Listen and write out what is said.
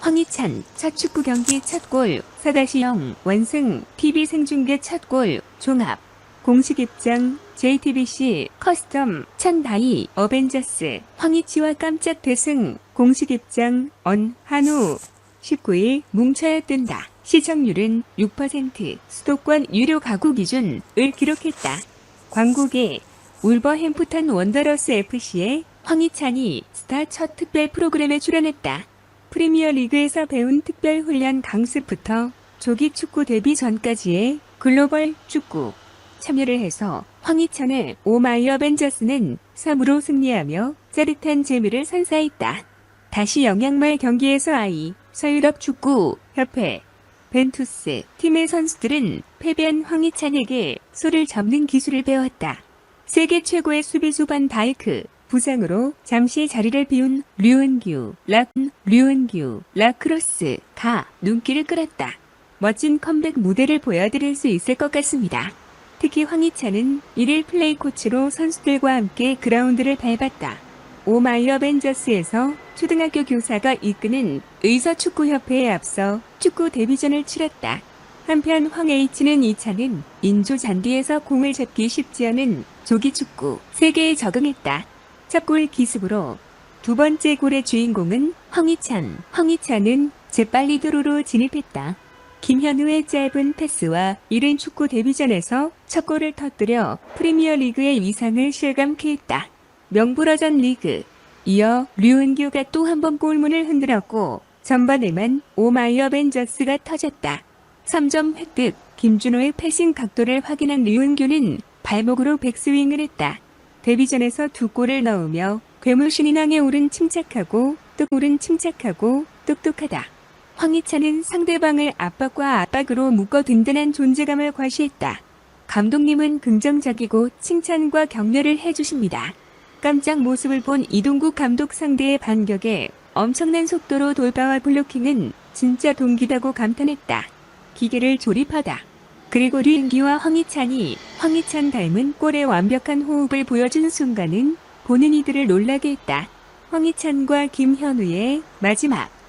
황희찬 첫 축구 경기 첫 골, 4-0 원승 TV 생중계 첫 골, 종합 공식 입장 JTBC 커스텀 천다이 어벤져스 황희치와 깜짝 대승 공식 입장 언 한우 19일 뭉쳐야 뜬다. 시청률은 6% 수도권 유료 가구 기준을 기록했다. 광고계 울버햄프턴 원더러스 FC의 황희찬이 스타 첫 특별 프로그램에 출연했다. 프리미어 리그에서 배운 특별 훈련 강습부터 조기 축구 데뷔 전까지의 글로벌 축구 참여를 해서 황희찬의 오마이 어벤져스는 3으로 승리하며 짜릿한 재미를 선사했다. 다시 영양말 경기에서 아이 서유럽 축구 협회 벤투스 팀의 선수들은 패배한 황희찬에게 소를 접는 기술을 배웠다. 세계 최고의 수비수 반 다이크 부상으로 잠시 자리를 비운 류은규, 락, 류은규, 라크로스, 가 눈길을 끌었다. 멋진 컴백 무대를 보여드릴 수 있을 것 같습니다. 특히 황희찬은 1일 플레이 코치로 선수들과 함께 그라운드를 밟았다. 오마이 어벤져스에서 초등학교 교사가 이끄는 의서축구협회에 앞서 축구 데뷔전을 치렀다. 한편 황H는 이차는 인조 잔디에서 공을 잡기 쉽지 않은 조기 축구 세계에 적응했다. 첫 골 기습으로 두 번째 골의 주인공은 황희찬. 황희찬은 재빨리 도로로 진입했다. 김현우의 짧은 패스와 이른 축구 데뷔전에서 첫 골을 터뜨려 프리미어 리그의 위상을 실감케 했다. 명불허전 리그. 이어 류은규가 또 한 번 골문을 흔들었고 전반에만 오마이 어벤져스가 터졌다. 3점 획득. 김준호의 패싱 각도를 확인한 류은규는 발목으로 백스윙을 했다. 데뷔전에서 두 골을 넣으며 괴물신인왕에 오른 침착하고 뚝 오른 침착하고 똑똑하다. 황희찬은 상대방을 압박과 압박으로 묶어 든든한 존재감을 과시했다. 감독님은 긍정적이고 칭찬과 격려를 해주십니다. 깜짝 모습을 본 이동국 감독 상대의 반격에 엄청난 속도로 돌파와 블로킹은 진짜 동기다고 감탄했다. 기계를 조립하다. 그리고 류인기와 황희찬이 황희찬 닮은 골의 완벽한 호흡을 보여준 순간은 보는 이들을 놀라게 했다. 황희찬과 김현우의 마지막